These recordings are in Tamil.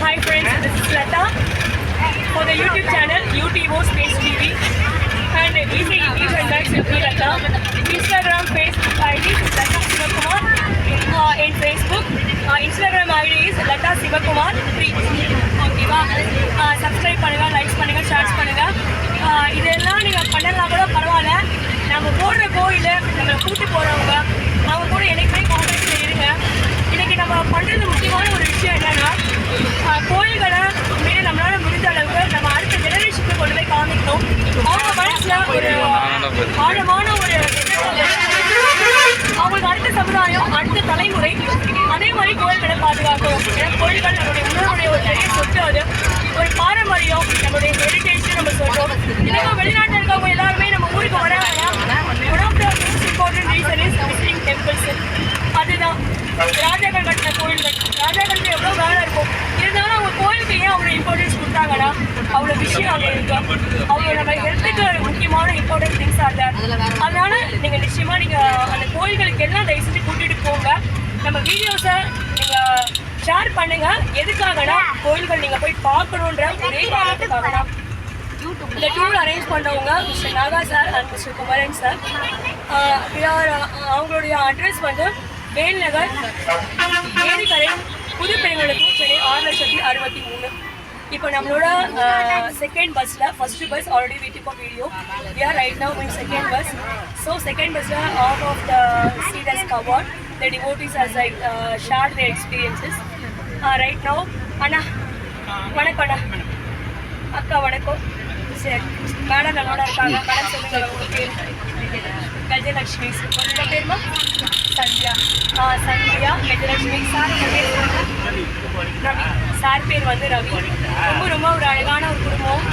Hi friends this is Latha for the YouTube channel யூடியூபோ space TV and easy English and maths with Latha Instagram Facebook ID Latha Sivakumar N Facebook Instagram ID is Latha Sivakumar three ஓகேவா சப்ஸ்கிரைப் பண்ணுங்கள் லைக்ஸ் பண்ணுங்கள் ஷேர்ஸ் பண்ணுங்கள் இதெல்லாம் நீங்கள் பண்ணலாம் கூட பரவாயில்ல. நம்ம போடுற கோயில் நம்மளை கூட்டி போகிறவங்க அவங்க கூட எனக்குமே கான்டாக்டில் இருங்க நம்ம பண்ணுறது முக்கியமான ஒரு விஷயம் என்னன்னா கோயில்களை உண்மையிலே நம்மளால் முடிஞ்ச அளவுக்கு நம்ம அடுத்த ஜெனரேஷனுக்கு கொண்டு போய் காமிக்கணும். அவங்க மனசில் ஒரு ஆழமான ஒரு அவங்களுக்கு அடுத்த சமுதாயம் அடுத்த தலைமுறை அதே மாதிரி கோயில்களை பாதுகாக்கணும். ஏன்னா கோயில்கள் நம்மளுடைய முன்னோருடைய ஒரு பெரிய சொத்து அது. ஒரு பாரம்பரியம் நம்மளுடைய ஹெரிட்டேஜ் நம்ம சொல்கிறோம் இன்னும் வெளிநாட்டில் இருக்கவங்க எல்லாருமே நம்ம ஊருக்கு வராங்கன்னா one of the most important reason is visiting temples அதுதான் ராஜாக்கள் கட்டின கோயில்கள் ராஜாக்களுக்கு எவ்வளோ வேலை இருக்கும் இருந்தாலும் அவங்க கோயிலுக்கு ஏன் அவ்வளோ இம்பார்ட்டன்ஸ் கொடுத்தாங்கன்னா அவ்வளோ விஷயம் அங்கே இருக்கு அவங்க நம்ம ஹெல்த்துக்கு ஒரு முக்கியமான இம்பார்ட்டன்ட் திங்ஸ் ஆக அதனால நீங்கள் நிச்சயமாக நீங்கள் அந்த கோயில்களுக்கு எல்லாம் தயவு செஞ்சு கூட்டிகிட்டு போங்க நம்ம வீடியோஸை நீங்கள் ஷேர் பண்ணுங்கள் எதுக்காகனா கோயில்கள் நீங்கள் போய் பார்க்கணுன்ற ஒரே காரணத்துக்காக தான் இந்த டூர் அரேஞ்ச் பண்ணவங்க mister Naga sir and mister Kumaran sir அவங்களுடைய அட்ரஸ் வந்து வேல் வேல்நகர் ஏரிக்கரை புதுப்பெருங்குளத்தூர் சென்னை ஆறு லட்சத்தி அறுபத்தி மூணு இப்போ நம்மளோட செகண்ட் பஸ்ஸில் ஃபர்ஸ்ட் பஸ் ஆல்ரெடி வீட்டுக்கு video we are right now in second bus so second பஸ்ஸில் half of the seat has covered the devotees has like share the experiences right now அண்ணா வணக்கம் அண்ணா. அக்கா வணக்கம். சரி மேடம் நம்மளோட இருக்காங்க. மேடம் சொல்லுங்க உங்க பேர் கஜலட்சுமி உங்க பேருமா சந்தியா. ஆ சந்தியா. கஜலட்சுமி. சார் பேர் சார் பேர் வந்து ரவி. ரொம்ப ரொம்ப ஒரு அழகான ஒரு குடும்பம்.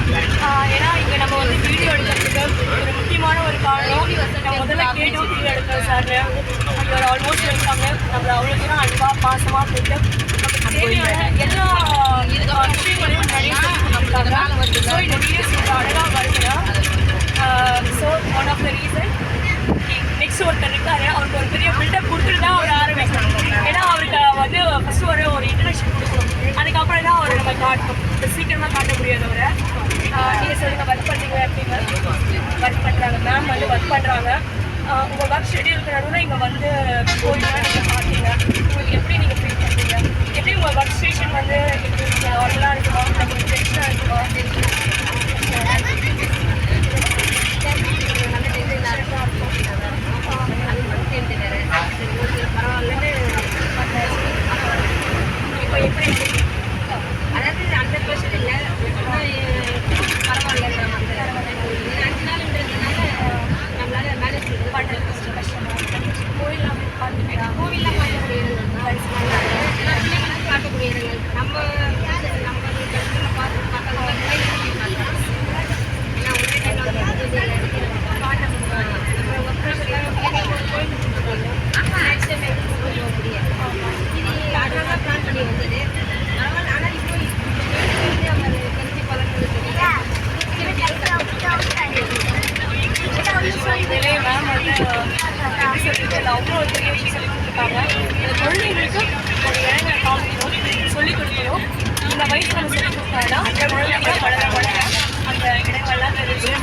ஏன்னா இங்கே நம்ம வந்து வீடியோ எடுக்கிறதுக்கு ஒரு முக்கியமான ஒரு காரணம் நம்ம முதல்ல கேட்டோம் வீடியோ எடுக்கிறோம் சார் இவர் ஆல்மோஸ்ட் இருக்காங்க. நம்மளை அவ்வளோ தூரம் அன்பாக பாசமாக போட்டு நமக்கு தேவையான எல்லா ஆ, விஷயங்களையும் நிறைய so one of the reason next ஒருத்தர் இருக்காரு அவருக்கு ஒரு பெரிய பில்டப் கொடுத்துட்டு தான் அவர் ஆரம்பிக்கணும் ஏன்னா அவருக்கு வந்து ஃபஸ்ட்டு ஒரு ஒரு இன்ட்ரடக்ஷன் கொடுக்கணும் அதுக்கப்புறம் தான் அவர் நம்ம காட்டணும் இப்ப சீக்கிரமா காட்ட முடியாது அவரை நீங்கள் சொல்லுங்க ஒர்க் பண்ணுறீங்க எப்படிங்க ஒர்க் பண்ணுறாங்க மேம் வந்து ஒர்க் பண்ணுறாங்க உங்கள் ஒர்க் ஷெடியூலுக்கு நடுவில் இங்கே வந்து கோயிலாம் நீங்கள் பார்த்தீங்க உங்களுக்கு எப்படி நீங்கள் ஃபீல் பண்ணுறீங்க எப்படி உங்கள் ஒர்க் ஸ்டேஷன் வந்து நல்லா இருக்குமா உங்களுக்கு டென்ஷனாக இருக்குமா இப்போ எப்படி இருக்கு? அதாவது அந்த பிரச்சனை இல்லை பரவாயில்ல அஞ்சு நாள்ன்றதுனால நம்மளால மேனேஜ் பண்ணுறது பண்ணுறது கொஞ்சம் கஷ்டமா இருக்கு. கோயில்லாம் போய் பார்த்துட்டீங்களா? கோவில்லாம் பார்க்கக்கூடிய இடங்கள் ஏன்னா பிள்ளைங்களுக்கு பார்க்கக்கூடிய இடங்கள் நம்ம நம்ம இடத்துல பார்த்து பார்க்கலாம் ஏன்னா ஒரே டைம் நம்ம பூஜையில் காட்ட முடியும் நம்ம ஒர்க் ப்ரெஷர்லாம் கோயிலுக்கு போகிறோம் அப்போ நெக்ஸ்ட் டைம் எதுவும் போக முடியாது இது அழகாக பிளான் பண்ணி வந்தது பரவாயில்ல ஆனால் இப்போ வந்து அவங்க தெரிஞ்சு பழகிறது உண்மையிலே மேம் வந்து எப்படி சொல்றது, இல்ல, அவ்வளோ ஒரு பெரிய விஷயம் சொல்லி கொடுத்துருக்காங்க இந்த குழந்தைங்களுக்கு ஒரு இடங்களை காமிக்கணும் சொல்லிக் கொடுக்கணும் இந்த வயசுல நம்ம சொல்லி கொடுத்தாங்கன்னா அந்த குழந்தைங்க வளர வளர அந்த இடங்கள்லாம் தெரிஞ்சு இதுதான் உண்மையிலே தேங்க்யூ ஸோ மச்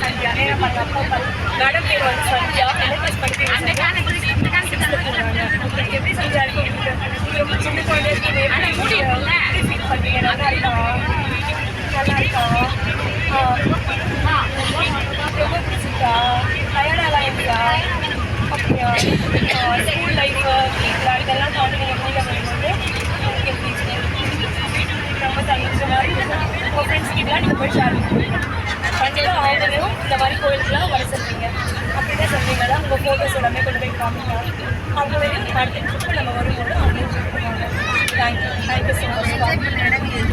சந்தியா நேரம் பார்த்த அப்பா மேடம் பேர் வந்து சந்தியா எனக்கு படிக்க உங்களுக்கு எப்படி சந்தியா இருக்கு நீங்க ரொம்ப சின்ன குழந்தை இருக்கீங்க எப்படி எப்படி ஃபீல் பண்றீங்க நல்லா இருக்கா நல்லா இருக்கா ஆ. ரொம்ப பிடிச்சிருக்கா டயர்டாலாம் எப்படியா அப்படியா ஸ்கூல் லைஃப் வீட்டில் இதெல்லாம் தாண்டி நீங்கள் உங்களுக்கு எப்படி ரொம்ப சந்தோஷமா இருக்குது உங்கள் ஃப்ரெண்ட்ஸ் கிட்டலாம் நீங்கள் போய் ஷேர் பண்ணுவீங்க கண்டிப்பாக அவங்களும் இந்த மாதிரி கோயிலுக்குலாம் வர சொல்றீங்க அப்படிதான் சொல்றீங்களா உங்கள் ஃபோட்டோஸ் எல்லாமே கொண்டு போய் காமிங்க அவங்க அடுத்த ட்ரிப்பு நம்ம வரும்போது அவங்க தேங்க்யூ தேங்க்யூ ஸோ மச்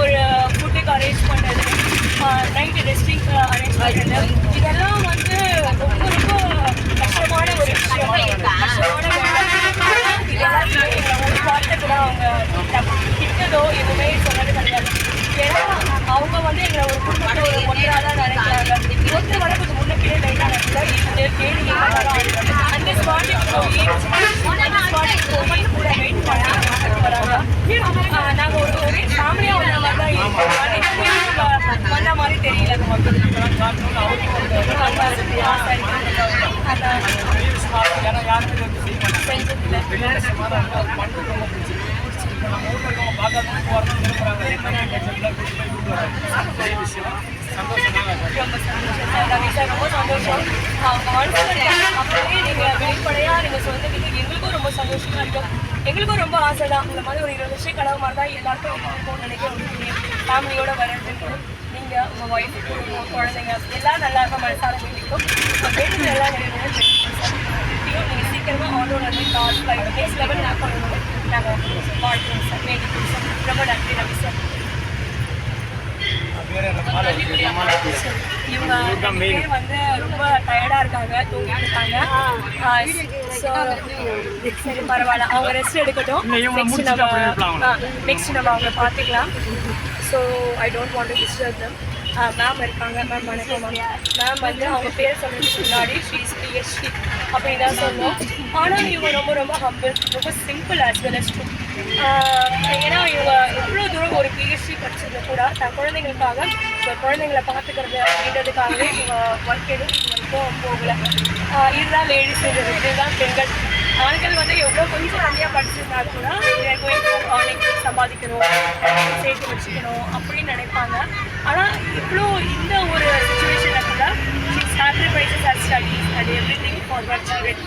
ஒரு ஃபுட்டுக்கு அரேஞ்ச் பண்ணுறது நைட்டு ரெஸ்டிங் அரேஞ்ச் பண்ணுறது இதெல்லாம் வந்து ரொம்ப ரொம்ப கஷ்டமான ஒரு விஷயம் கஷ்டமான ஒரு வார்த்தை கூட அவங்க கிட்டதோ எதுவுமே சொன்னது கிடையாது ஏன்னா அவங்க வந்து எங்களை ஒரு குடும்பத்தை ஒரு ஒன்றாக தான் நினைக்கிறாங்க ஒருத்தர் வர கொஞ்சம் முன்ன பின்னே லைட்டாக நடக்கல இது கேள்வி அந்த ஸ்பாட்டுக்கு போய் அந்த ஸ்பாட்டுக்கு போய் கூட வெயிட் பண்ணி வராங்க நாங்கள் ஒரு ஒரே ஃபேமிலியாக வந்த மாதிரி தான் இருக்கோம் வந்த மாதிரி தெரியல ரொம்ப சந்தோஷம் ரவி சார் அவங்க அப்படியே எங்களுக்கும் ரொம்ப சந்தோஷமா இருக்கும் எங்களுக்கும் ரொம்ப ஆசை தான் இந்த மாதிரி ஒரு இருபது வருஷம் கனவு மாதிரி தான் எல்லாருக்கும் இருக்கும்னு நினைக்கிறேன் ஃபேமிலியோட வர்றதுக்கு நீங்க உங்க ஒய்ஃப் குழந்தைங்க எல்லாம் நல்லா இருக்க மனசார வேண்டிக்கும் எல்லாம் நிறைய நீங்க சீக்கிரமா ஆட்டோல இருந்து கார் ஃபிளைட் நெக்ஸ்ட் லெவல் நான் பண்ணணும் நாங்கள் வாழ்த்துறோம் சார் வேண்டிக்கிறோம் சார் ரொம்ப நன்றி ரவி சார் இவங்க பேர் வந்து ரொம்ப டயர்டா இருக்காங்க தூங்கிட்டு இருக்காங்க. ஸோ சரி பரவாயில்ல. அவங்க ரெஸ்ட் எடுக்கட்டும். நெக்ஸ்ட் நம்ம நெக்ஸ்ட் நம்ம அவங்க பார்த்துக்கலாம். So I don't want to disturb them ma'am இருக்காங்க. மேம் வணக்கம் மேம் மேம் வந்து அவங்க பேர் சொல்றதுக்கு முன்னாடி ஷீஸ் பிஎஸ்டி அப்படின்னு தான் சொன்னோம் ஆனால் இவங்க ரொம்ப ரொம்ப ஹம்பிள் ரொம்ப சிம்பிள் ஆஸ் வெல் அஸ் ஏன்னா இவங்க எவ்வளோ தூரம் ஒரு பிஎஸ்சி படிச்சது கூட தன் குழந்தைங்களுக்காக குழந்தைங்களை பார்த்துக்கிறது அப்படின்றதுக்காகவே இவங்க ஒர்க் எதுவும் ரொம்ப வரைக்கும் போகலை. இதுதான் லேடிஸ் இதுதான் பெண்கள். ஆண்கள் வந்து எவ்வளோ கொஞ்சம் கம்மியாக படிச்சிருந்தா கூட ஆணைக்கு சம்பாதிக்கணும் சேர்த்து வச்சுக்கணும் அப்படின்னு நினைப்பாங்க. ஆனால் இவ்வளோ இந்த ஒரு சுச்சுவேஷனில் கூட sacrifices are studies and everything for our children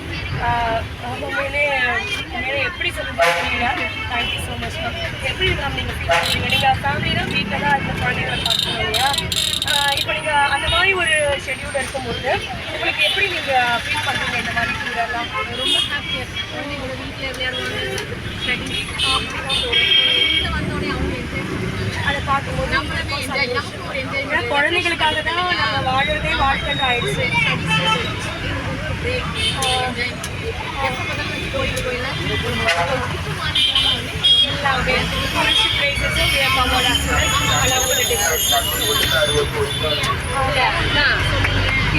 எப்படி சொல்லுறது தெரியல thank you so much ma'am எப்படி மேம் நீங்கள் ஃபீல் பண்ணுறீங்க நீங்கள் ஃபேமிலினா வீட்டில் தான் இந்த குழந்தைகளை பார்க்கணும் இல்லையா? இப்போ நீங்கள் அந்த மாதிரி ஒரு ஷெடியூல் இருக்கும்போது உங்களுக்கு எப்படி நீங்கள் ஃபீல் பண்ணுறீங்க இந்த மாதிரி டூரெல்லாம் ரொம்ப ஹாப்பியாக இருக்கும் குழந்தைங்களோட வீட்டில் விளையாடுவாங்க ஸ்டடி வீட்டில் வந்தோடனே அதை பார்க்கும்போது குழந்தைகளுக்காக தான் நம்ம வாழறதே வாழ்க்கை ஆயிடுச்சு. எல்லாமே டூரிஸ்ட் பிளேசஸும் we have covered as well along with the distance.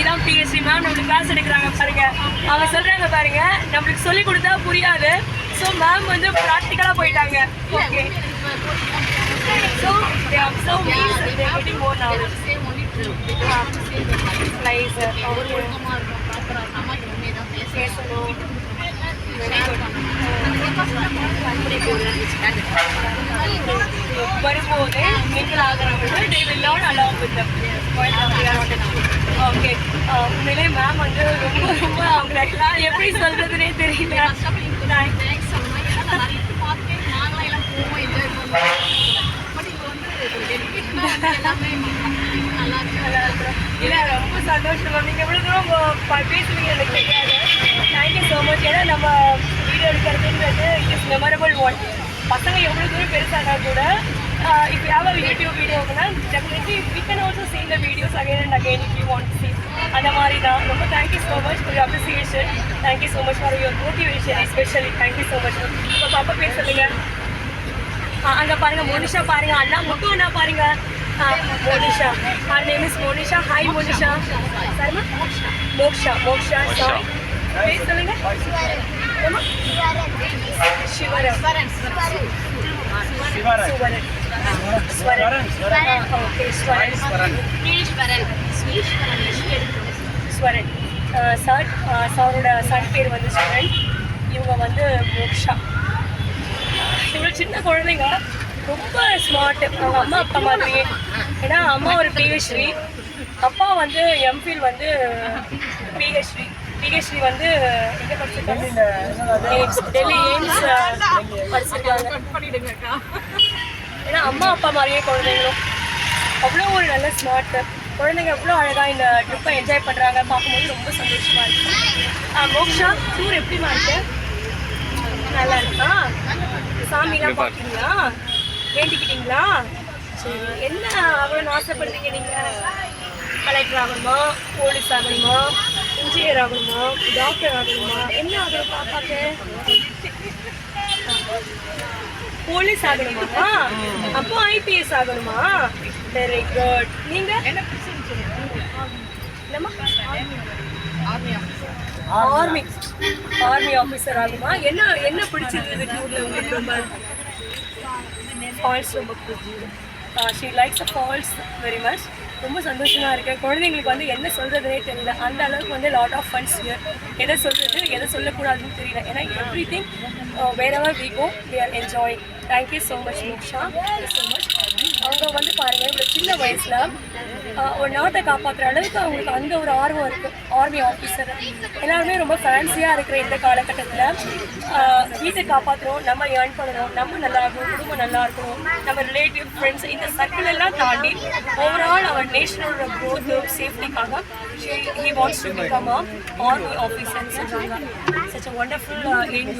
இதான் பிஎஸ்சி மேம் நம்மளுக்கு கிளாஸ் எடுக்கிறாங்க பாருங்க. அவங்க சொல்றாங்க பாருங்க நம்மளுக்கு சொல்லி கொடுத்தா புரியாது. ஸோ மேம் வந்து ப்ராக்டிக்கலாக போயிட்டாங்க. Okay so they observe means they getting more knowledge same only same lies ஒரு ஒழுக்கமாக இருக்கும் ப்ராப்பராக அம்மாக்கு உண்மையை தான் பேச பேசணும் வரும்போது நீங்கள் ஆகிறவங்க they will learn along with them while they are on the trip. Okay. Uh, உண்மையிலே மேம் வந்து ரொம்ப ரொம்ப அவங்களை எப்படி சொல்றதுனே தெரியல Thank- நல்லா இருக்கிறோம். இல்லை ரொம்ப சந்தோஷம் மேம் நீங்கள் எவ்வளவு தூரம் ப- ப- பேசுவீங்க எனக்கு தெரியாது தேங்க்யூ ஸோ மச் ஏன்னா நம்ம வீடியோ எடுக்கிறதுன்றது இட் இஸ் மெமரபிள் ஒன் பசங்க எவ்வளோ தூரம் பெருசானா கூட இப்போ யாவது YouTube வீடியோக்குனா definitely we can also seen the videos again and again if you want to அந்த மாதிரி தான் ரொம்ப thank you so much for your appreciation thank you so much for your motivation especially thank you so much இப்போ பாப்பா பேர் சொல்லுங்க அங்க பாருங்க மோனிஷா பாருங்க. அண்ணா முத்து அண்ணா பாருங்க. ஆ, Monisha. Her name is Monisha. Hi Monisha. சரிமா மோக்ஷா மோக்ஷா சாரி பேர் சொல்லுங்க. என்னம்மா? சிவரம் சிவரன். சுவரன். ஸ்வரன் ஸ்வரன் ஓகே ஸ்வரன் ஸ்வரன் ஸ்வரன் சார் சாரோட சன் பேர் வந்து ஸ்வரன் இவங்க வந்து மோக்ஷா இவ்வளோ சின்ன குழந்தைங்க ரொம்ப ஸ்மார்ட் அவங்க அம்மா அப்பா மாதிரியே ஏன்னா அம்மா ஒரு பிஹெச்டி அப்பா வந்து எம்ஃபில் வந்து பிஹெச்டி பிஹெச்டி வந்து எங்கே படிச்சிருக்காங்க? டெல்லி எய்ம்ஸ் படிச்சிருக்காங்க. ஏன்னா அம்மா அப்பா மாதிரியே குழந்தைங்களும். அவ்வளோ ஒரு நல்ல ஸ்மார்ட் குழந்தைங்க எவ்வளோ அழகாக இந்த ட்ரிப்பை என்ஜாய் பண்ணுறாங்க பார்க்கும்போது ரொம்ப சந்தோஷமாக இருக்குது மோக்ஷா டூர் எப்படிமா இருக்குது நல்லா இருக்கா சாமிலாம் பார்த்தீங்களா வேண்டிக்கிட்டீங்களா? என்ன ஆகணும்னு ஆசைப்படுறீங்க நீங்கள் கலெக்டர் ஆகணுமா? போலீஸ் ஆகணுமா? இன்ஜினியர் ஆகணுமா? டாக்டர் ஆகணுமா? என்ன ஆகணும் பாப்பாக்கு? போலீஸ் ஆகணுமா அப்போ ஐபிஎஸ் ஆகணுமா? வெரி குட் நீங்க? என்னம்மா ஆர்மி ஆர்மி ஆர்மி ஆஃபீஸர் ஆகுமா? என்ன என்ன பிடிச்சிருந்தது டூரில் உங்களுக்கு ரொம்ப? ஃபால்ஸ் ரொம்ப பிடிச்சிருந்தது she likes falls very much ரொம்ப சந்தோஷமாக இருக்கேன் குழந்தைங்களுக்கு வந்து என்ன சொல்கிறதுனே தெரியல. அந்த அளவுக்கு வந்து லாட் ஆஃப் ஃபன்ஸ் எதை சொல்கிறது எதை சொல்லக்கூடாதுன்னு தெரியல. ஏன்னா everything wherever we go we are enjoy thank you so much Moksha so much அவங்க வந்து பாருங்க இவ்வளோ சின்ன வயசில் ஒரு நாட்டை காப்பாற்றுற அளவுக்கு அவங்களுக்கு அந்த ஒரு ஆர்வம் இருக்கு. ஆர்மி ஆஃபீஸர் எல்லாருமே ரொம்ப ஃபேன்சியாக இருக்கிற இந்த காலகட்டத்தில் வீட்டை காப்பாற்றுறோம் நம்ம ஏர்ன் பண்ணணும் நம்ம நல்லா இருக்கணும் குடும்பம் நல்லா இருக்கணும் நம்ம ரிலேட்டிவ் ஃப்ரெண்ட்ஸ் இந்த சர்க்கிள் எல்லாம் தாண்டி ஓவரால் அவர் நேஷனோட க்ரோத் சேஃப்டிக்காக he wants to become a army officer சொல்கிறாங்க such a wonderful aim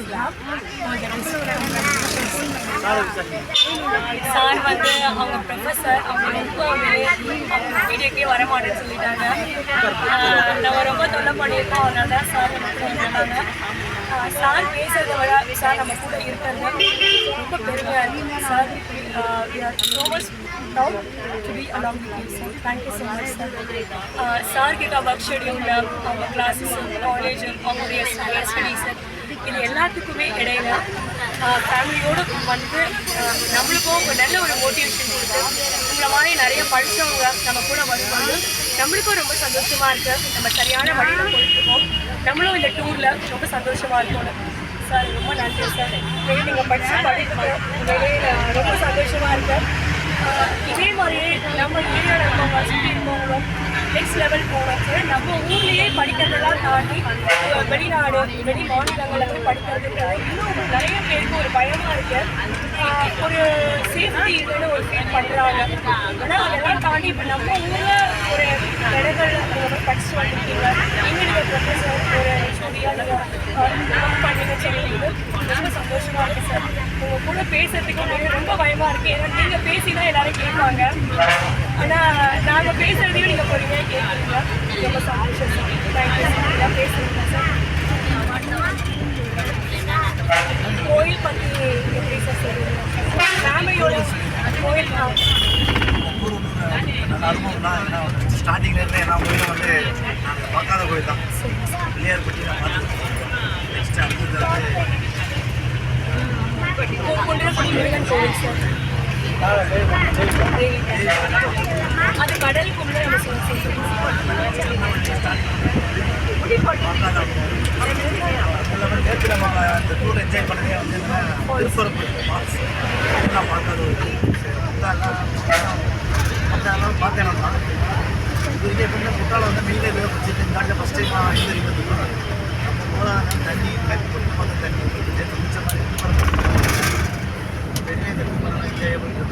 sir வந்து அவங்க ப்ரொஃபஸர் அவங்க ரொம்ப அவங்க வீடியோக்கே வர மாட்டேன்னு சொல்லிட்டாங்க நம்ம ரொம்ப தொல்லை பண்ணியிருக்கோம். அதனால தான் சார் வந்துட்டாங்க சார் பேசுறத விட சார் நம்ம கூட இருக்கிறது ரொம்ப பெருமையாக இருக்கு sir so much proud to sir thank you so much sir sir கிட்ட ஒர்க் ஷெடியூல் அவங்க கிளாஸஸ் காலேஜ் அவங்களுடைய ஹையர் ஸ்டடீஸ் இது எல்லாத்துக்குமே இடையில ஃபேமிலியோடு வந்து நம்மளுக்கும் ஒரு நல்ல ஒரு மோட்டிவேஷன் கொடுத்து உங்களை மாதிரி நிறைய படித்தவங்க நம்ம கூட வரும்போது நம்மளுக்கும் ரொம்ப சந்தோஷமா இருக்கு. நம்ம சரியான வழியில் போயிட்டுருக்கோம். நம்மளும் இந்த டூரில் ரொம்ப சந்தோஷமா இருக்கணும் சார் ரொம்ப நன்றி சார். இதே நீங்கள் படித்து படிப்புக்கு ரொம்ப சந்தோஷமா இருக்குது இதே மாதிரியே நம்ம ஏரியாவில் இருக்கவங்க சுற்றி இருக்கவங்களும் நெக்ஸ்ட் லெவல் போகணும் நம்ம ஊர்லேயே படிக்கிறதெல்லாம் தாண்டி வெளிநாடு வெளி மாநிலங்களில் போய் இன்னும் நிறைய பேருக்கு ஒரு பயமாக இருக்கு. ஒரு சேஃப்டி இதுன்னு ஒரு ஃபீல் பண்ணுறாங்க ஆனால் அதெல்லாம் தாண்டி இப்போ நம்ம ஊரில் ஒரு இடங்கள் நீங்கள் போய் படிச்சுட்டு வந்துருக்கீங்க. எங்களுடைய ப்ரொஃபஸர் ஒரு ஸ்டூடியாக நீங்கள் ஒர்க் ரொம்ப சந்தோஷமாக இருக்குது சார் உங்கள் கூட பேசுறதுக்கு ரொம்ப பயமாக இருக்குது ஏன்னா நீங்கள் பேசி தான் எல்லோரும் கேட்பாங்க. ஆனால் நாங்கள் பேசுறதையும் நீங்கள் பொறுமையாக கேட்குறீங்க ரொம்ப சந்தோஷம் சார் தேங்க்யூ சார் சார் கோயில் பற்றி எப்படி சார் சொல்லுங்க ஃபேமிலியோட கோயில் நல்ல ஸ்டார்டிங்லேருந்து எல்லா கோயிலும் வந்து நாங்கள் பார்க்காத கோயில் தான். பிள்ளையார் பற்றி நான் பார்த்துருக்கோம் நெக்ஸ்ட் அடுத்தது வந்து கோவில் சார் அது கடல் நம்ம நேற்று நம்ம இந்த டூர் என்ஜாய் பண்ணதே வந்து திருப்பரப்பு ஃபால்ஸ் நான் பார்க்காத குற்றாலம் பார்த்தேன் நான் இது வரைக்கும் குற்றாலம் வந்து மீன் இந்த ஃபஸ்ட் டைம் நான் இது வரைக்கும் வந்து போதாத தண்ணி கட்டி போட்டு பார்த்து தண்ணி நேற்று மிச்ச மாதிரி திருப்பரப்பு வெளியே இந்த திருப்பரப்பு என்ஜாய் பண்ணிட்டு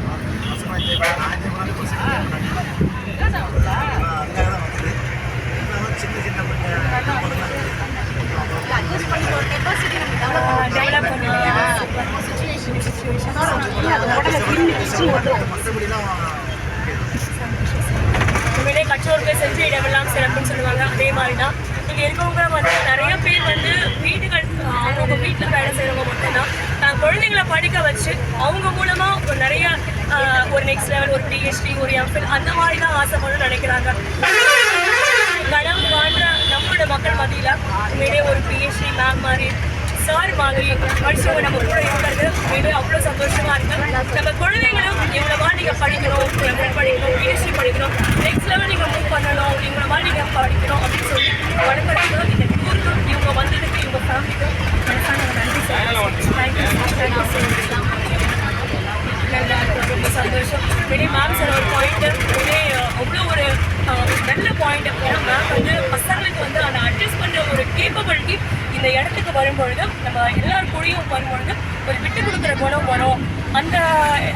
பசங்க என்ஜாய் பண்ணி நான் என்ஜாய் பண்ணாலும் பசங்க enjoy பண்ணாங்க. அதுக்காக தான் வந்தது இருந்தாலும் சின்ன சின்ன டெவலப் பண்ணுவீங்க மற்றபடிலாம் உண்மையிலே கற்றோர்கள் செஞ்ச இடமெல்லாம் சிறப்புன்னு சொல்லுவாங்க அதே மாதிரி தான் இங்கே இருக்கவங்க வந்து நிறைய பேர் வந்து வீடுகள் அவங்கவுங்க வீட்டில் வேலை செய்கிறவங்க மட்டும்தான் தான் குழந்தைங்களை படிக்க வச்சு அவங்க மூலமாக ஒரு நிறைய ஆஹ், ஒரு நெக்ஸ்ட் லெவல் ஒரு பிஹெச்டி ஒரு எம்ஃபில் அந்த மாதிரி தான் ஆசைப்படணும்னு நினைக்கிறாங்க கனவு வாழ்ற நம்மளோட மக்கள் மத்தியில் உண்மையிலே ஒரு பிஹெச்டி மேம் மாதிரி சார் வாங்கி படிச்சவங்க நம்ம கூட இருக்கிறது இது அவ்வளோ சந்தோஷமா இருக்கு நம்ம குழந்தைங்களும் இவங்கள மாதிரி நீங்கள் படிக்கணும் எம்எட் படிக்கணும் பிஎஸ்சி படிக்கணும் நெக்ஸ்ட் லெவல் நீங்கள் மூவ் பண்ணணும் இவங்கள மாதிரி நீங்கள் படிக்கணும் அப்படின்னு சொல்லி வளர்க்குறதுக்கு இந்த டூருக்கு இவங்க வந்ததுக்கு இவங்க ஃபேமிலிக்கு மனசான நன்றி sir thank you thank you so much ரொம்ப சந்தோஷம் வெளியே மேம் சார் ஒரு பாயிண்ட் வெளியே அவ்வளோ ஒரு அஹ், நல்ல பாயிண்ட் ஏன்னா மேம் வந்து பசங்களுக்கு வந்து அதை அட்ஜஸ்ட் பண்ணுற ஒரு கேப்பபிலிட்டி இந்த இடத்துக்கு வரும்பொழுது நம்ம எல்லார் கூடயும் வரும்பொழுது ஒரு விட்டு கொடுக்குற குணம் வரும் அந்த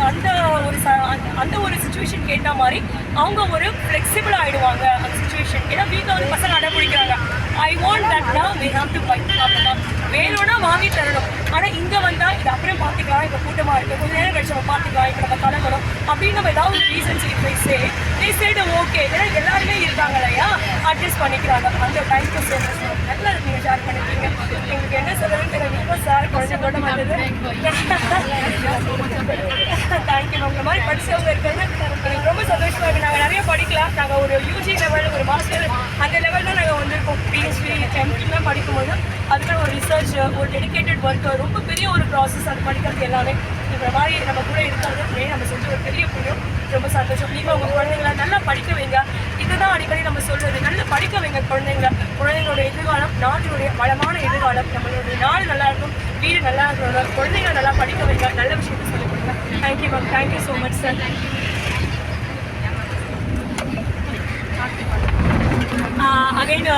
அந்த ஒரு ச அந்த- அந்த ஒரு சுச்சுவேஷன் கேட்ட மாதிரி அவங்க ஒரு ஃப்ளெக்சிபிள் ஆகிடுவாங்க அந்த சுச்சுவேஷன் ஏன்னா வீட்டில் வந்து பசங்க அடம் பிடிக்கிறாங்க. ஐ வாண்ட் தட்னா வி ஹாவ் டு பை அப்படிதான் வேணும்னா வாங்கி தரணும். ஆனால் இங்கே வந்தால் இது அப்புறம் பார்த்துக்கலாம் இப்போ கூட்டமாக இருக்குது கொஞ்சம் நேரம் கழிச்சு நம்ம பார்த்துக்கலாம் இப்போ நம்ம கிளம்பணும் அப்படின்னு நம்ம ஏதாவது ஒரு ரீசன்ஸ் போய் சே தே சேடு ஓகே ஏன்னா எல்லாருமே இருக்காங்க இல்லையா? அட்ஜஸ்ட் பண்ணிக்கிறாங்க. அந்த டைம்க்கு சேவ் நல்லா நீங்கள் ஷேர் பண்ணிக்கிறீங்க எங்களுக்கு என்ன சொல்லுறதுன்னு தெரியல. இப்போ சார் குழந்தைங்களோட வந்தது தேங்க்யூ உங்களை மாதிரி படிச்சவங்க இருக்கிறது இப்போ நாங்கள் நிறைய படிக்கலாம். நாங்கள் ஒரு யூஜி லெவல் ஒரு மாஸ்டர் அந்த லெவலில் நாங்கள் வந்திருக்கோம். பிஹெச்டி எம்டிலாம் படிக்கும்போது. அதுக்கான ஒரு ரிசர்ச் ஒரு டெடிகேட்டட் ஒர்க் ரொம்ப பெரிய ஒரு ப்ராசஸ் அது படிக்கிறது எல்லாமே. இந்த மாதிரி நம்ம கூட இருக்காது மே- நம்ம செஞ்ச ஒரு பெரிய புண்ணியம். ரொம்ப சந்தோஷம். நீங்கள் உங்கள் குழந்தைங்கள நல்லா படிக்க வைங்க. இதுதான் அடிக்கடி நம்ம சொல்கிறது நல்லா படிக்க வைங்க குழந்தைங்கள. குழந்தைங்களோட எதிர்காலம் நாட்டினுடைய வளமான எதிர்காலம். நம்மளுடைய நாடு நல்லா இருக்கும் வீடு நல்லா இருக்கணும் குழந்தைங்க நல்லா படிக்க வைங்க. நல்ல விஷயத்தை சொல்லிக் கொடுங்க. Thank you ma'am thank you so much sir again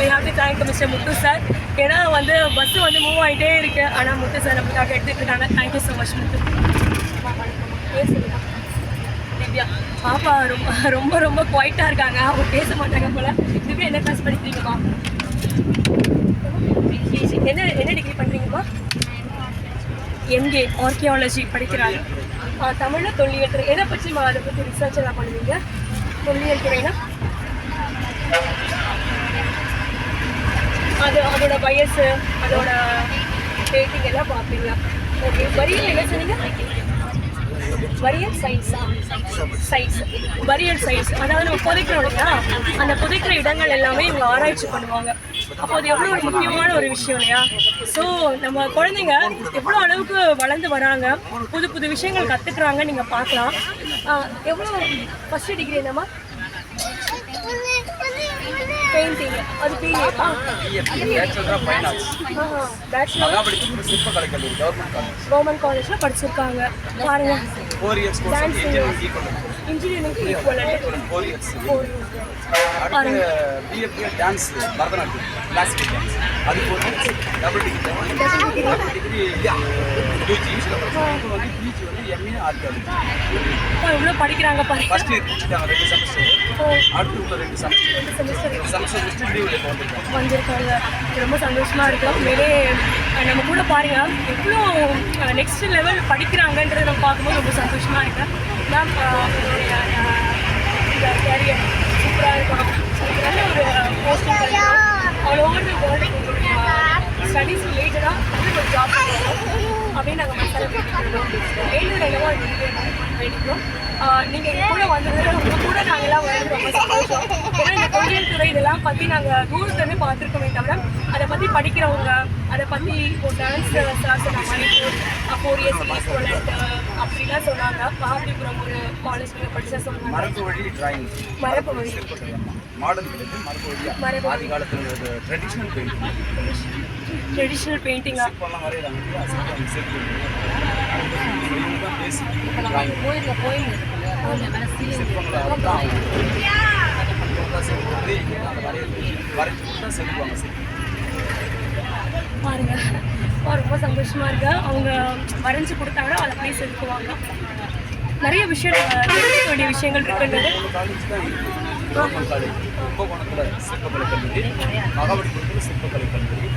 we have to thank mister Muthu sir ஏன்னா வந்து பஸ்ஸு வந்து மூவ் ஆகிட்டே இருக்கு. ஆனால் முத்து சார் நமக்காக எடுத்துட்டு இருக்காங்க thank you so much Muthu Divya பாப்பா ரொம்ப ரொம்ப ரொம்ப குவைட்டாக இருக்காங்க. அவங்க பேச மாட்டாங்க போல். திவ்யா என்ன கிளாஸ் படிக்கிறீங்கம்மா என்ன என்ன டிகிரி பண்ணுறீங்கம்மா எம்ஏ ஆர்கியாலஜி படிக்கிறாங்க தமிழில் தொல்லியல் துறை. எதை பற்றி அதை பற்றி ரிசர்ச் எல்லாம் பண்ணுவீங்க? தொல்லியல் துறைனா? அது அதோட வயசு அதோட ரேட்டிங் எல்லாம் பார்ப்பீங்க ஓகே வரியல் என்ன சொன்னீங்க? வரியல் சைஸா சைஸ் வரியல் சைஸ் அதாவது நம்ம புதைக்கிறோம் இல்லையா அந்த புதைக்கிற இடங்கள் எல்லாமே இவங்க ஆராய்ச்சி பண்ணுவாங்க. அப்போ அது எவ்வளோ ஒரு முக்கியமான ஒரு விஷயம் இல்லையா? ஸோ நம்ம குழந்தைங்க எவ்வளோ அளவுக்கு வளர்ந்து வராங்க புது புது விஷயங்கள் கற்றுக்குறாங்க நீங்கள் பார்க்கலாம். எவ்வளோ ஃபஸ்ட்டு டிகிரி என்னம்மா? பெயிண்டிங் அது பிஏவா bachelor of fine arts bachelor Mahabalipuram சிற்பக்கலை கல்லூரி கவர்மெண்ட் காலேஜ் கவர்மெண்ட் காலேஜில் படிச்சிருக்காங்க. பாருங்க. Four years course. இன்ஜினியரிங்க்கு equivalent four years அடுத்து BFA dance Bharatanatyam classical dance அது four years double degree double degree UG இப்போ வந்து பிஜி வந்து எம்ஏ ஆர்கியாலஜி இவ்வளோ படிக்கிறாங்க பாருங்க. ஃபர்ஸ்ட் இயர் முடிச்சுட்டாங்க ரெண்டு செமஸ்டர் அடுத்து உள்ள ரெண்டு செமஸ்டர் செமஸ்டர் செமஸ்டர் முடிச்சுட்டு லீவில் இப்போ வந்துருக்காங்க வந்திருக்காங்க. ரொம்ப சந்தோஷமா இருக்கு. உண்மையிலே அஹ், நம்ம கூட பாருங்க. எவ்வளோ நெக்ஸ்ட் லெவல் படிக்கிறாங்கன்றதை நம்ம பார்க்கும்போது ரொம்ப சந்தோஷமா இருக்கு. மேம் என்னுடைய இந்த கேரியர் சூப்பராக இருக்கணும் ஒரு posting all over world studies ரிலேட்டடாக வந்து ஒரு ஜாப் அப்படின்னு நாங்கள் மனசால வேண்டிக்கிறோம் என்னவோ வேண்டிக்கிறோம் நீங்கள் எங்கள் கூட வந்தது உங்கள் கூட நாங்கள்லாம் வர்றது ரொம்ப சந்தோஷம். ஏன்னா இந்த தொழில் துறை இதெல்லாம் பற்றி நாங்கள் தூரத்துலேருந்து பார்த்துருக்கோமே தவிர அதை பற்றி படிக்கிறவங்க அதை பற்றி இப்போ டான்ஸ் சார் சொன்ன மாதிரி ஃபோர் இயர்ஸ் அப்படிலாம் சொன்னாங்க. மகாபலிபுரம் ஒரு காலேஜில் படிச்சா சொன்னாங்க. மரபு வழி டிராயிங் மரபு வழி. மாடல் மரபு வழியா மரபு வழி. ஆதி காலத்தில் ட்ரெடிஷ்னல் பெயிண்டிங் ட்ரெடிஷ்னல் பெயிண்டிங்காக இவங்க தான் பேசிக் டிராயிங் கோயிலில் கோயில் இருக்குல்ல கோயிலில் மேலே சீலிங் இவங்க தான் செதுக்குறது இவங்க அப்பா, ரொம்ப சந்தோஷமா இருக்கு. அவங்க வரைஞ்சு கொடுத்தாங்கன்னா அதை போய் செலுத்துவாங்க நிறைய விஷயம் தெரிஞ்சுக்க வேண்டிய விஷயங்கள் இருக்குன்றது. கும்பகோணத்தில் சிற்பக்கலை கல்லூரி மகாபலிபுரத்தில் சிற்பக்கலை கல்லூரி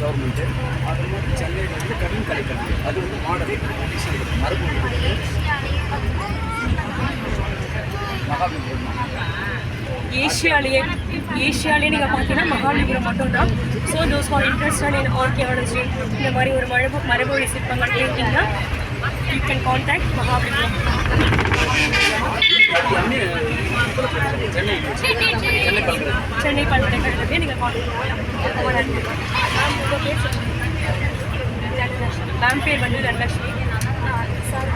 கவர்மெண்ட்டு அது மாதிரி சென்னையில் வந்து கடும் கலை கல்லூரி அது வந்து மாடல் ட்ரெடிஷ்னல் மரபு வழி. மகாபலிபுரம். ஏஷியாலேயே ஏஷியாலேயே நீங்கள் பார்த்தீங்கன்னா மகாபலிபுரம் மட்டும்தான் so those for interested in archaeology இந்த மாதிரி ஒரு மரபு மரபொழி சிற்பங்கள் கேட்டிங்கன்னா யூ கேன் காண்டாக்ட் மகாபலிபுரம் எல்லாமே சென்னை சென்னை பல்கலை சென்னை பல்கலைக்கழகத்தையே நீங்கள் காண்டாக்ட் பண்ணலாம் ரொம்ப நன்றி மேம் உங்கள் பேர் சொல்லுங்கள் மேம் பேர் வந்து தனலட்சுமி சார்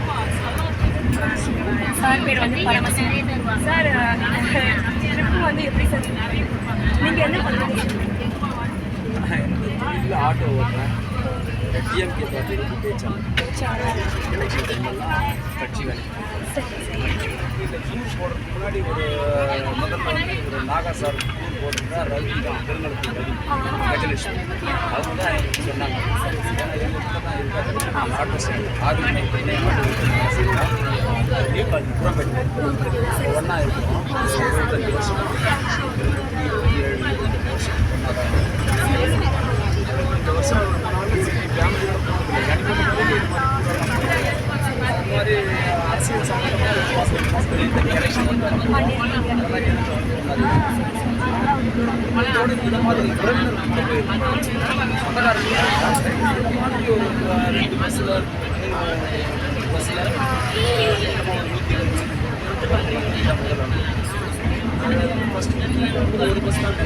சார் பேர் வந்து பரமசிவம். சார் ட்ரிப்பு வந்து எப்படி சார் நீங்கள் என்ன பண்ணுறீங்க இல்லை ஆட்டோ ஓட்டுறேன். டிஎம்கே பார்ட்டி வந்து பேச்சாளர். எலெக்ஷன் டைம்லாம் கட்சி வேலை. இந்த டூர் போடுறதுக்கு முன்னாடி ஒரு முதல்ல வந்து ஒரு நாகா சார் போட்டிருந்தா ரவி தான் திருநெல்வேலி ரவி கஜலட்சுமி அவங்க தான் எனக்கு சொன்னாங்க. ஏன்னா எங்கள் தான் நியூ காலேஜ் ஒன்றா இருக்கும் இருபத்தஞ்சு வருஷம் இருபத்தி ஏழு இருபத்தஞ்சு வருஷம் ஒன்றா தான் வருஷம் ஃபேமிலியோட அந்த மாதிரி அரசியல் சம்பந்தமாக எலெக்ஷன் வந்து இந்த மாதிரி ரெண்டு பஸ்ஸில் பஸ்ஸில் ஒரு பஸ் தான்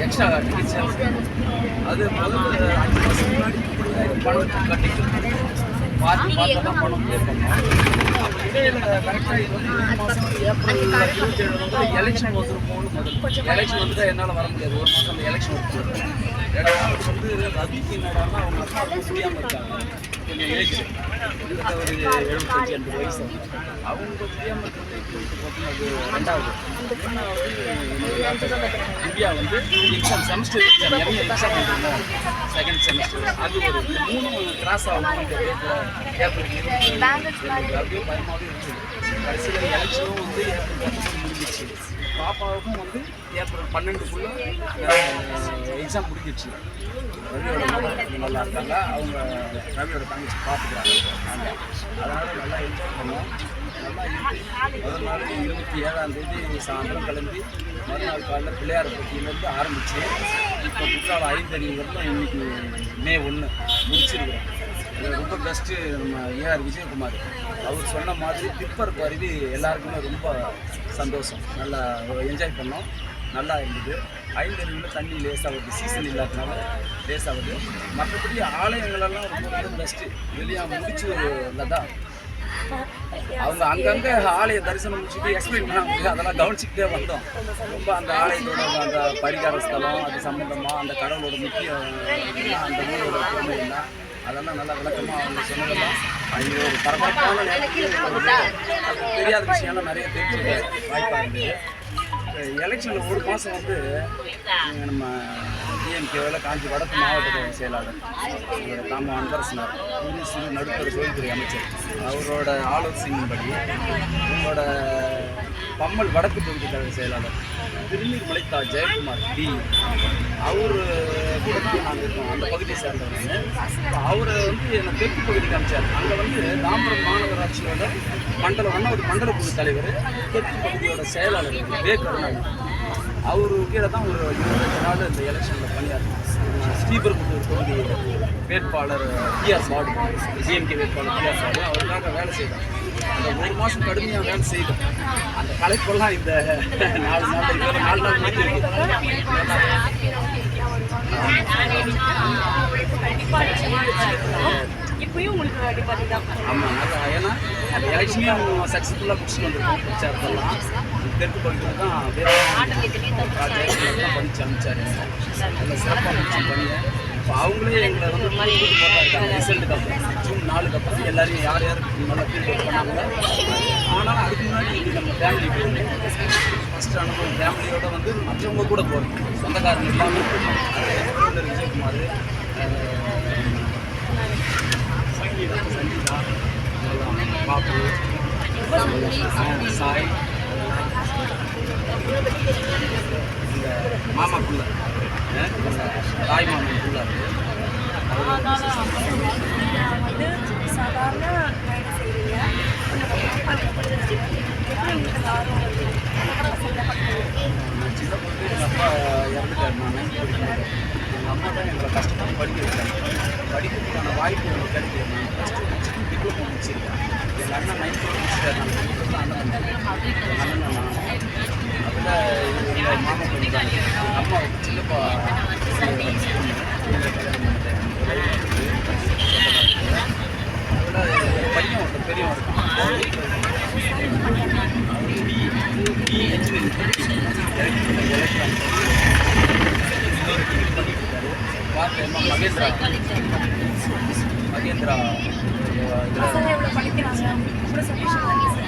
எக்ஸ்ட்ரா டிக்கெட் அது முதல்ல அஞ்சு மாதம் முன்னாடி பணத்தை கட்டிட்டு பார்த்து பார்த்து தான் பணம் பே பண்ணோம் வந்து ஏப்ரல் வந்து எலெக்ஷன் வந்துருமோன்னு எலெக்ஷன் வந்து என்னால் வர முடியாது ஒரு மாதம் எலெக்ஷன் வந்து ரெண்டாவது வந்து ரவிக்கு அவங்க அப்பா முடியாமல் இருக்காங்க கொஞ்சம் ஏஜ் கிட்டத்தட்ட ஒரு எழுபத்தஞ்சு எண்பது வயசு அவங்க முடியாமல் ரெண்டாவது இந்தியா வந்து எக்ஸாம் செமஸ்டர் எக்ஸாம் நிறைய எக்ஸாம் எழுதணும் செகண்ட் செமஸ்டர் அது ஒரு மூணு கிராஸ் ஆகும் அப்படியே பயமாகவே இருந்துச்சு கடைசியில் எலெக்ஷனும் வந்து முடிஞ்சிச்சு பாப்பாவுக்கும் வந்து ஏப்ரல் பன்னெண்டுக்குள்ள எக்ஸாம் முடிஞ்சிடுச்சு ரவியோட நல்லா இருக்காங்க அவங்க ரவியோட தங்கச்சி பார்த்துக்கிறாங்க அதனால் நல்லா என்ஜாய் பண்ணோம் நல்லா முதல் நாள் இருபத்தி ஏழாம் தேதி சாயந்தரம் கிளம்பி மறுநாள் காலையில் பிள்ளையார் பிள்ளையார்பட்டியிலேருந்து ஆரம்பிச்சு இப்போ குற்றால ஐந்தறி வரலாம் இன்னைக்கு மே ஒன்று முடிச்சிருக்கிறோம். ரொம்ப பெஸ்ட்டு நம்ம ஏஆர் விஜயகுமார். அவர் சொன்ன மாதிரி டிப்பர் அருவி எல்லாருக்குமே ரொம்ப சந்தோஷம். நல்லா என்ஜாய் பண்ணோம். நல்லா இருந்தது. ஐந்தறிவில் தண்ணி லேசாக வருது. சீசன் இல்லாதனால லேசாக வருது. மற்றபடி ஆலயங்களெல்லாம் ரொம்ப ரொம்ப பெஸ்ட்டு வெளியாக முடிச்சு தான் அவங்க அங்கங்கே ஆலய தரிசனம் முடிச்சுட்டு எக்ஸ்பிளைன் பண்ணாங்க. அதெல்லாம் கவனிச்சுக்கிட்டே வந்தோம். ரொம்ப அந்த ஆலயத்தோட அந்த பரிகார ஸ்தலம் அது சம்மந்தமாக அந்த கடவுளோட முக்கியம் என்ன, அந்த ஊரோட பெருமை என்ன அதெல்லாம் நல்லா விளக்கமாக அவங்க சொன்னதெல்லாம் அது ஒரு பரபரப்பான அது தெரியாத விஷயம்லாம் நிறைய தெரிஞ்சு வாய்ப்பாக இருந்தது. எலெக்ஷனில் ஒரு மாதம் வந்து நம்ம டிஎம்கேவில் காஞ்சி வடக்கு மாவட்ட செயலாளர். இவர் தாம அன்பரசனார் குரு சிறு நடுத்தர தொழில்துறை அமைச்சர். அவரோட ஆலோசனையின்படி உங்களோட பம்மல் வடக்கு தொகுதி கழக செயலாளர் திருநீர் மலைத்தா ஜெயக்குமார் டி அவர் கூட தான் நாங்கள் இருக்கோம். அந்த பகுதியை சேர்ந்தவங்க அவரை வந்து என்னை தெற்கு பகுதிக்கு அமைச்சார் அங்கே வந்து தாம்பரம் மாநகராட்சியோட மண்டல ஒன்றாவது மண்டல குழு தலைவர் தெற்கு பகுதியோட செயலாளர் வே கருணாநிதி. அவர் கீழே தான் ஒரு இருபத்தஞ்சு நாள் இந்த எலெக்ஷனில் பணியாற்றினார் ஸ்ரீபெரும்புதூர் தொகுதி வேட்பாளர் பிஆர் சாடு டிஎம்கே வேட்பாளர் பிஆர் சாடு அவருக்காக வேலை செய்தார். அந்த ஒரு மாதம் கடுமையாக வேலை செய்தோம் அந்த கலைப்பெல்லாம் இந்த நாலு நாள் இருக்கிற நாலு நாள் மாற்றி இருக்கு. இப்பயும் உங்களுக்கு டிபார்ட்டி தான் ஆமாம் ஏன்னா அந்த எலெக்ஷனையும் சக்ஸஸ்ஃபுல்லாக முடிச்சுட்டு வந்திருக்கோம் பிரச்சாரத்தெல்லாம். தெற்கு பகுதியில் தான் ஜெயலலிதா படித்து அனுப்பிச்சாரு. நல்ல சிறப்பாக முடிச்சு பண்ணி இப்போ அவங்களே எங்களை வந்து ரிசல்ட்டுக்கு அப்புறம். ஜூன் நாலுக்கு அப்புறம் எல்லாரையும் யார் யார் நல்லா ஃபீல் பண்ணாங்க ஆனால் அதுக்கு முன்னாடி இது நம்ம ஃபேமிலி போகணும் ஃபஸ்ட் அனுபவம் ஃபேமிலியோட வந்து மற்றவங்க கூட போகிறோம் சொந்தக்காரங்க எல்லாமே விஜயகுமார் சங்கீதா சங்கீதா அதெல்லாம் பாப்பு சாய் இந்த மாமா புள்ள அஹ் இந்த தாய் மாமன் புள்ள வந்து சாதாரண வேலை செய்கிறீங்க எப்படி உங்களுக்கு ஆர்வம் வருது? நான் சின்ன பொண்ணு எங்கள் அப்பா இறந்துட்டார் நான் நைன்த் படிக்கும்போது எங்கள் அம்மா தான் எங்களை கஷ்டப்பட்டு படிக்க வைக்கிறாங்க படிக்கிறதுக்கான வாய்ப்பு எனக்கு கிடைக்கிறது நான் ஃபஸ்ட்டு முடிச்சுட்டு டிப்ளமோ முடிச்சிருக்கேன் எங்கள் அண்ணன் நைன்த் முடிச்சிட்டார் நான் அண்ணன் அண்ணன் நான் அதில் எங்கள் மாமா பண்ணிட்டாங்க எங்கள் அம்மா சின்னப்பா பையன் ஒருத்தர் பெரியவன் இருக்கான் B engineering electronics Mahendra. Mahendra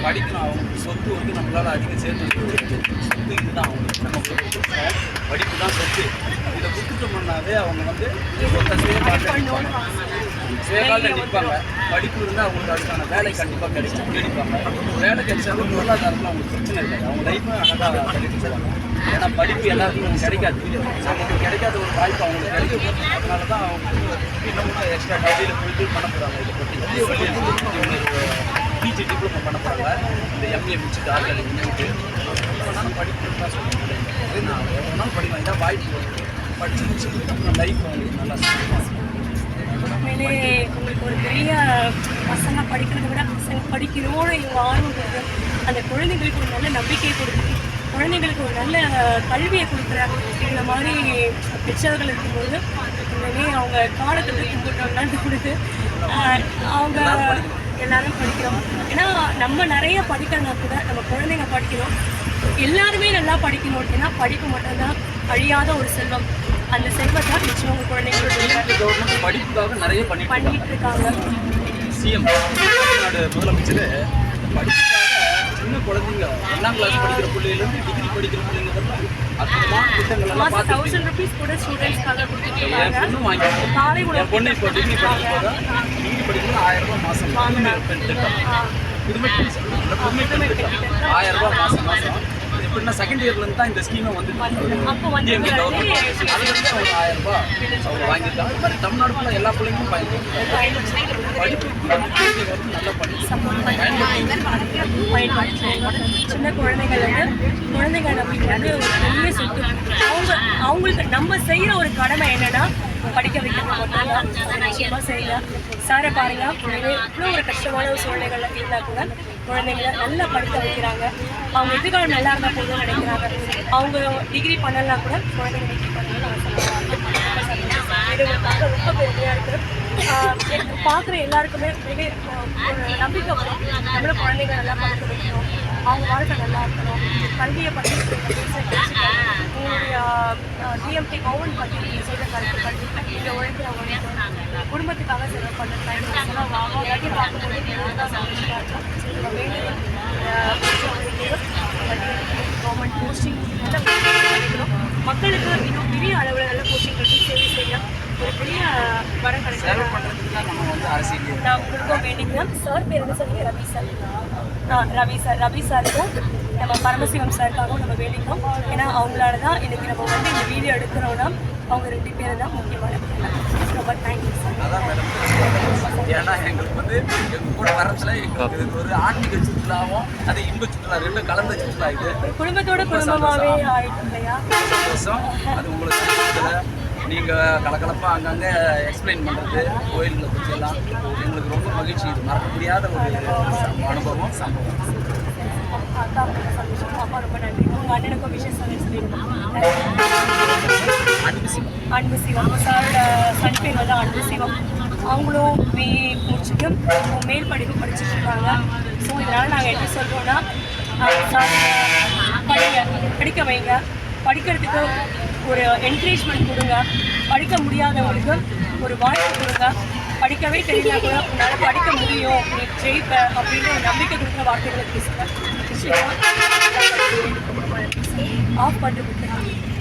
படிக்கணும். அவங்க சொத்து வந்து நம்மளால அதிகம் சேர்த்து. சொத்து இதுதான். அவங்களுக்கு நம்ம படிப்பு தான் சொத்து. விட்டுட்டோம்னாவே அவங்க வந்து சேகால நிற்பாங்க. படிப்பு இருந்தால் அவங்களுக்கு அதுக்கான வேலை கண்டிப்பாக கிடைக்கும். தேடிப்பாங்க வேலை கிடைச்சாலும் பொருளாதாரத்தில் அவங்களுக்கு பிரச்சனை இல்லை. அவங்க லைஃப்பும் அழகாக படிக்க ஏன்னா படிப்பு எல்லாருக்கும் கிடைக்காது. அவங்களுக்கு கிடைக்காத ஒரு வாய்ப்பு அவங்களுக்கு கிடைக்கும் அதனால தான் அவங்க இன்னமும் எக்ஸ்ட்ரா வெளியில் போயிட்டு பண்ண போகிறாங்க இதை பற்றி பிஜி டிப்ளமோ பண்ண போகிறாங்க இந்த எம்ஏ முடிச்சுட்டு ஆர்கானிக் படிப்பு வேணாலும் படிக்கணும் தான் சொல்லுவாங்க நான் எவ்வளோ நாள் படிக்கலாம் இதான் வாய்ப்பு படித்து முடிச்சுட்டு லைஃப் அவங்களுக்கு நல்லா உண்மையிலே உங்களுக்கு ஒரு பெரிய பசங்க படிக்கிறத விட பசங்க படிக்கணும்னு இவங்க ஆர்வம் கொடுத்து அந்த குழந்தைங்களுக்கு ஒரு நல்ல நம்பிக்கையை கொடுத்து குழந்தைங்களுக்கு ஒரு நல்ல கல்வியை கொடுக்குற இந்த மாதிரி பெற்றோர்கள் இருக்கும்போது உண்மையிலே அவங்க காலத்துக்கு கும்பிட்டோம்னா கொடுத்து அவங்க எல்லாரும் படிக்கிறோம். ஏன்னா நம்ம நிறைய படிக்கிறனா கூட நம்ம குழந்தைங்க படிக்கிறோம். எல்லாருமே நல்லா படிக்கணும் ஏன்னா படிப்பு மட்டும்தான் அழியாத ஒரு செல்வம். அந்த செல்வத்தை நிச்சயம் உங்கள் குழந்தைங்களுக்கு கவர்மெண்ட் படிப்புக்காக நிறைய பண்ணிட்டு பண்ணிட்டு இருக்காங்க. சிஎம் தமிழ்நாடு முதலமைச்சர் படிப்புக்காக சின்ன குழந்தைங்க ஒன்றாம் கிளாஸ் படிக்கிற பிள்ளையிலேருந்து டிகிரி படிக்கிற பிள்ளைங்க அற்புதமான திட்டங்கள் எல்லாம் தௌசண்ட் ருபீஸ் கூட ஸ்டூடெண்ட்ஸ்க்காக பொண்ணு வாங்கி காலை உணவு பொண்ணு இப்போ டிகிரி படிக்கும் போது டிகிரி ஆயிரம் ரூபாய் மாதம் திட்டம் புதுமை ஆயிரம் ரூபாய் மாதம் மாதம் எப்படின்னா செகண்ட் இயர்லேருந்து தான் இந்த ஸ்கீமை வந்து அப்போ வந்து இந்திய கவர்மெண்ட் அதுலேருந்து அவங்க ஆயிரம் ரூபாய் அவங்க வாங்கியிருக்காங்க இது மாதிரி தமிழ்நாடு ஃபுல்லாக எல்லா பிள்ளைங்களும் பயன்படுத்தி படிப்பு நல்லா சின்ன குழந்தைகள் வந்து குழந்தைங்க நம்மளுக்கு வந்து ஒரு பெரிய சொத்து அவங்க அவங்களுக்கு நம்ம செய்கிற ஒரு கடமை என்னன்னா படிக்க வைக்கிறது மட்டும்தான் அதை நிச்சயமா சாரை பாருங்க உண்மையிலே இவ்வளோ ஒரு கஷ்டமான ஒரு இருந்தால் கூட குழந்தைங்களை நல்லா படிக்க வைக்கிறாங்க. அவங்க எதிர்காலம் நல்லா இருந்தால் போதும் நினைக்கிறாங்க. அவங்க டிகிரி பண்ணலாம் கூட குழந்தைங்க டிகிரி பண்ணலாம் இது ரொம்ப பெருமையாக இருக்குது பார்க்குற எல்லாருக்குமே மிக ஒரு நம்பிக்கை வரும். நம்மளும் குழந்தைங்க நல்லா படிக்க வைக்கணும். அவங்க வாழ்க்கை நல்லா இருக்கணும். கல்வியை பற்றி உங்களுடைய டிஎம்டி கவர்மெண்ட் பற்றி செய்த கருத்து கருத்துக்கள் நீங்கள் உழைக்கிறவங்க குடும்பத்துக்காக செலவு பண்ணுற டைம் எல்லாத்தையும் பார்க்கும்போது எனக்கு தான் சந்தோஷமாக இருக்கும் கவர்மெண்ட் போஸ்டிங் நல்ல மக்களுக்கு இன்னும் பெரிய அளவில் நல்ல போஸ்டிங் கட்டி சேவை செய்யும் ஒரு பெரிய வரம் அரசியல் நான் உங்களுக்கும் வேண்டிக்கிறேன் சார் பேர் என்ன சொன்னீங்க ரவி சார் ரவி சார் ரவி சாருக்கும் நம்ம பரமசிவம் சாருக்காகவும் நம்ம வேண்டிக்கிறோம். ஏன்னா அவங்களால தான் இன்னைக்கு நம்ம வந்து இந்த வீடியோ எடுக்கிறோம்னா அவங்க ரெண்டு பேரும் தான் முக்கியமான ரொம்ப தேங்க்யூ சார் ஏன்னா எங்களுக்கு வந்து எங்க கூட வரத்துல எங்களுக்கு இது ஒரு ஆன்மீக சுற்றுலாவும் அது இன்ப சுற்றுலா ரெண்டும் கலந்த சுற்றுலா இது. குடும்பத்தோட குடும்பமாகவே ஆயிட்டு இல்லையா? சந்தோஷம். அது உங்களுக்கு நீங்கள் நீங்க கலகலப்பா அங்கங்க எக்ஸ்பிளைன் பண்றது கோயில்களை பற்றி எங்களுக்கு ரொம்ப மகிழ்ச்சி. இது மறக்க முடியாத ஒரு சம்பவம், அனுபவம் சம்பவம். அக்கா அப்பா ரொம்ப நன்றி உங்கள் அண்ணனுக்கும் விஷயம் சொல்லி சொல்லியிருக்கோம் அன்பு சிவம். அன்பு சிவம். சாரோட சன் பேர் வந்து அன்பு சிவம். அவங்களும் பி முடிச்சுட்டு மேல் படிப்பு படிச்சுட்டு இருக்காங்க. ஸோ இதனால் நாங்கள் எப்படி சொல்கிறோன்னா சார் படிங்க. படிக்க வைங்க. படிக்கிறதுக்கு ஒரு என்கரேஜ்மெண்ட் கொடுங்க. படிக்க முடியாதவங்களுக்கு ஒரு வாய்ப்பு கொடுங்க. படிக்கவே தெரியல கூட உன்னால் படிக்க முடியும். நீ ஜெயிப்ப அப்படின்னு ஒரு நம்பிக்கை கொடுக்குற வார்த்தைகளை பேசுகிறேன் ஆஃப் பண்ணிட்டு